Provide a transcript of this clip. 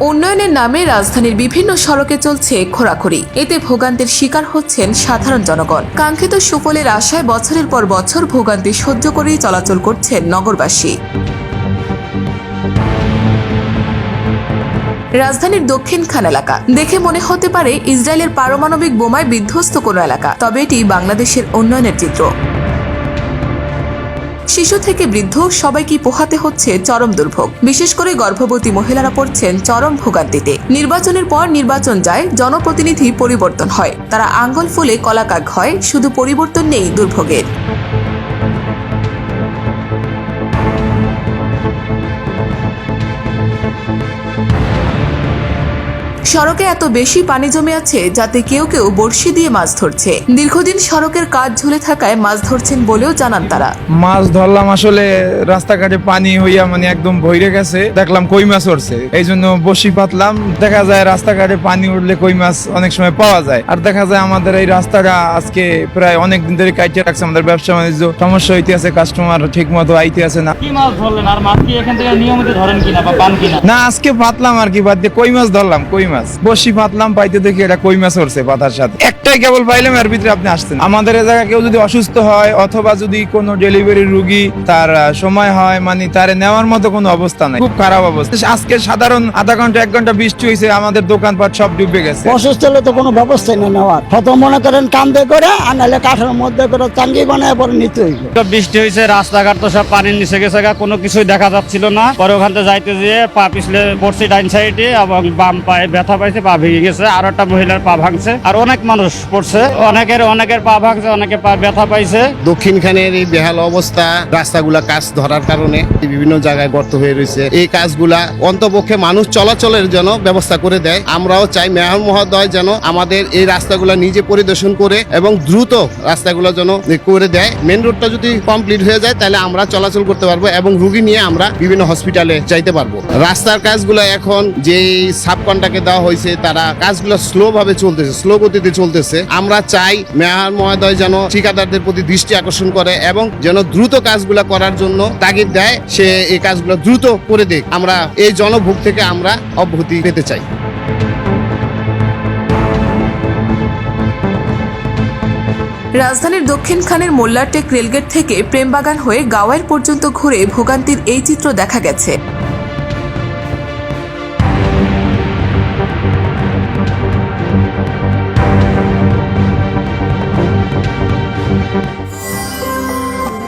উন্নয়নের নামে রাজধানীর বিভিন্ন সড়কে চলছে খোরাখুরি। এতে ভোগান্তির শিকার হচ্ছেন সাধারণ জনগণ। কাঙ্ক্ষিত সুফলের আশায় বছরের পর বছর ভোগান্তি সহ্য করেই চলাচল করছেন নগরবাসী। রাজধানীর দক্ষিণ খান এলাকা। দেখে মনে হতে পারে, ইসরায়েলের পারমাণবিক বোমায় বিধ্বস্ত কোনো এলাকা, তবে এটি বাংলাদেশের উন্নয়নের চিত্র। শিশু থেকে বৃদ্ধ সবাইকে পোহাতে হচ্ছে চরম দুর্ভোগ। বিশেষ করে গর্ভবতী মহিলারা পড়ছেন চরম ভোগান্তিতে। নির্বাচনের পর নির্বাচন যায়, জনপ্রতিনিধি পরিবর্তন হয়। তারা আঙ্গল ফুলে কলাকাক হয়, শুধু পরিবর্তন নেই দুর্ভোগের। সড়কে এত বেশি পানি জমে আছে যাতে কেউ কেউ বড়শি দিয়ে মাছ ধরছে। দীর্ঘদিন সড়কের কাজ ঝুলে থাকায় মাছ ধরছেন বলেও জানান তারা। মাছ ধরলাম আসলে রাস্তাঘাটে পানি হইয়া মানে একদম ভইরে গেছে। দেখলাম কই মাছ উঠছে এই জন্য বসি পাতলাম। দেখা যায় রাস্তাঘাটে পানি উঠলে কই মাছ অনেক সময় পাওয়া যায়। আর দেখা যায় আমাদের এই রাস্তাটা আজকে প্রায় অনেক দিন ধরে কাটিয়ে রাখছে। আমাদের ব্যবসা বাণিজ্য সমস্যা হইতে আছে কাস্টমার ঠিক মতো আইতে আছে না। কি মাছ ধরলেন? আর মাছ কি এখান থেকে নিয়মিত ধরেন কিনা বা পান কিনা? না আজকে পাতলাম আর কি। বাদ দিয়ে কই মাছ ধরলাম? কই মাছ? বসি পাতলাম পাইতে দেখি এটা কই মাছ উঠছে পাতার সাথে। একটাই কেবল পাইলাম এর ভিতরে আপনি আসতেন আমাদের এ জায়গায় কেউ যদি অসুস্থ হয় অথবা যদি কোনো ডেলিভারি রুগী তার সময় হয় মানে তারে নেওয়ার মতো কোনো অবস্থা নাই। খুব খারাপ অবস্থা। আজকে সাধারণ আধা ঘণ্টা এক ঘণ্টা বৃষ্টি হয়েছে আমাদের দোকানপাট সব ডুবে গেছে। অসুস্থ হলে তো কোনো ব্যবস্থাই না নেওয়ার। হয়তো মনে করেন কান্দে করে আর নাহলে কাঠের মধ্যে করে চাঙ্গি বানায় পরে নিতে হইবে। তো বৃষ্টি হয়েছে রাস্তাঘাট তো সব পানির নিচে গেছে গা, কোনো কিছুই দেখা যাচ্ছিল না। পরে ওখান থেকে যাইতে যেয়ে পা পিছলে পড়ছি ডাইন সাইডে এবং বাম পায়ে ব্যথা পাইছে, পা ভেঙে গেছে, আর একটা মহিলার পা ভাঙছে। আর অনেক মানুষ পড়ছে, অনেকের অনেকের পা ভাঙছে, অনেকে পা ব্যথা পাইছে। দক্ষিণখানের এই বেহাল অবস্থা, রাস্তাগুলা কাজ ধরার কারণে বিভিন্ন জায়গায় গর্ত হয়ে রয়েছে। এই কাজগুলা অন্তপক্ষে মানুষ চলাচলের জন্য ব্যবস্থা করে দেয়। আমরাও চাই মেয়র মহোদয় যেন আমাদের এই রাস্তাগুলা নিজে পরিদর্শন করে এবং দ্রুত রাস্তাগুলো যেন করে দেয়। মেন রোডটা যদি কমপ্লিট হয়ে যায়, তাহলে আমরা চলাচল করতে পারব এবং রুগী নিয়ে আমরা বিভিন্ন হসপিটালে যাইতে পারব। রাস্তার কাজগুলো এখন যে সাব কন্ট্রাক্টে দেওয়া হয়েছে, তারা কাজগুলো স্লো ভাবে চলতেছে স্লো গতিতে চলতেছে। আমরা চাই মেয়র মহোদয় যেন ঠিকাদারদের প্রতি দৃষ্টি আকর্ষণ করে এবং যেন দ্রুত কাজগুলো করার জন্য তাগিদ দেয়, সে এই কাজগুলো দ্রুত করে দেখ আমরা এই জনভোগ থেকে আমরা অব্যাহতি পেতে চাই। রাজধানীর দক্ষিণ খানের মোল্লারটেক রেলগেট থেকে প্রেমবাগান হয়ে গাওয়াইর পর্যন্ত ঘুরে ভোগান্তির এই চিত্র দেখা গেছে।